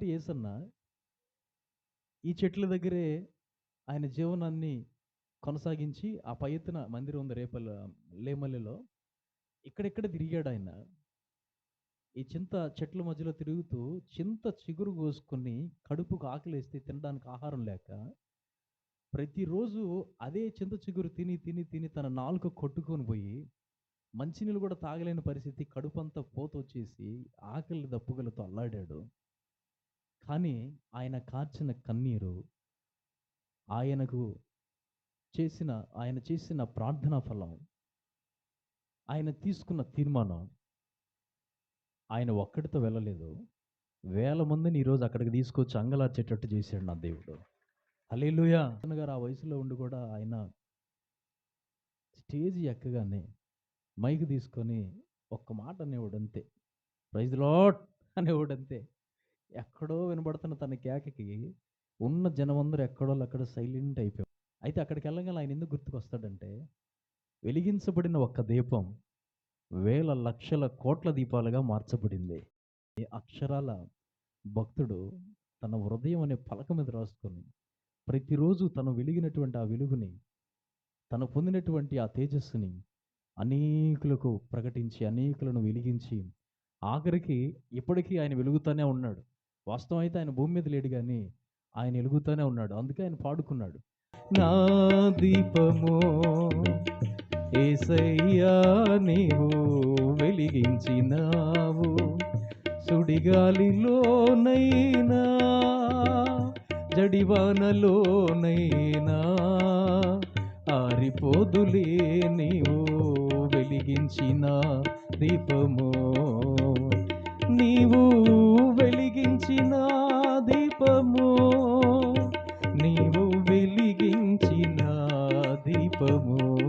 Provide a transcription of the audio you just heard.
ఆనాటి యేసన్న ఈ చెట్ల దగ్గరే ఆయన జీవనాన్ని కొనసాగించి ఆ పై ఎత్తున మందిరం ఉంది రేపల్ లేమల్లెలో ఇక్కడెక్కడ తిరిగాడు ఆయన ఈ చింత చెట్ల మధ్యలో తిరుగుతూ చింత చిగురు కోసుకొని కడుపుకు ఆకలేస్తే తినడానికి ఆహారం లేక ప్రతిరోజు అదే చింత చిగురు తిని తిని తిని తన నాలుక కొట్టుకొని పోయి మంచినీళ్ళు కూడా తాగలేని పరిస్థితి కడుపంతా పోత వచ్చేసి ఆకలి దప్పుగలతో అల్లాడాడు. కానీ ఆయన కార్చిన కన్నీరు ఆయనకు చేసిన ఆయన చేసిన ప్రార్థనా ఫలం ఆయన తీసుకున్న తీర్మానం ఆయన ఒక్కడితో వెళ్ళలేదు. వేల మందిని ఈరోజు అక్కడికి తీసుకొచ్చి అంగలార్చేటట్టు చేశాడు నా దేవుడు. అలీలుయా గారు ఆ వయసులో ఉండి కూడా ఆయన స్టేజ్ ఎక్కగానే మైక్ తీసుకొని ఒక్క మాట అనేవాడు అంతే. ప్రైజ్ లాట్ అనేవాడు అంతే. ఎక్కడో వినబడుతున్న తన కేకకి ఉన్న జనమందరూ ఎక్కడో అక్కడ సైలెంట్ అయిపోయాం అయితే అక్కడికి వెళ్ళగానే ఆయన ఎందుకు గుర్తుకొస్తాడంటే వెలిగించబడిన ఒక్క దీపం వేల లక్షల కోట్ల దీపాలుగా మార్చబడింది. ఈ అక్షరాల భక్తుడు తన హృదయం అనే పలక మీద రాసుకొని ప్రతిరోజు తను వెలిగినటువంటి ఆ వెలుగుని తను పొందినటువంటి ఆ తేజస్సుని అనేకులకు ప్రకటించి అనేకులను వెలిగించి ఆఖరికి ఇప్పటికీ ఆయన వెలుగుతూనే ఉన్నాడు. వాస్తవం అయితే ఆయన భూమి మీద లేడు కానీ ఆయన వెలుగుతూనే ఉన్నాడు. అందుకే ఆయన పాడుకున్నాడు. నా దీపము ఏసయ్యా నీవు వెలిగించినావు. సుడిగాలిలోనైనా జడివానలోనైనా ఆరిపోదులే నీవు వెలిగించిన దీపము. పుష్పము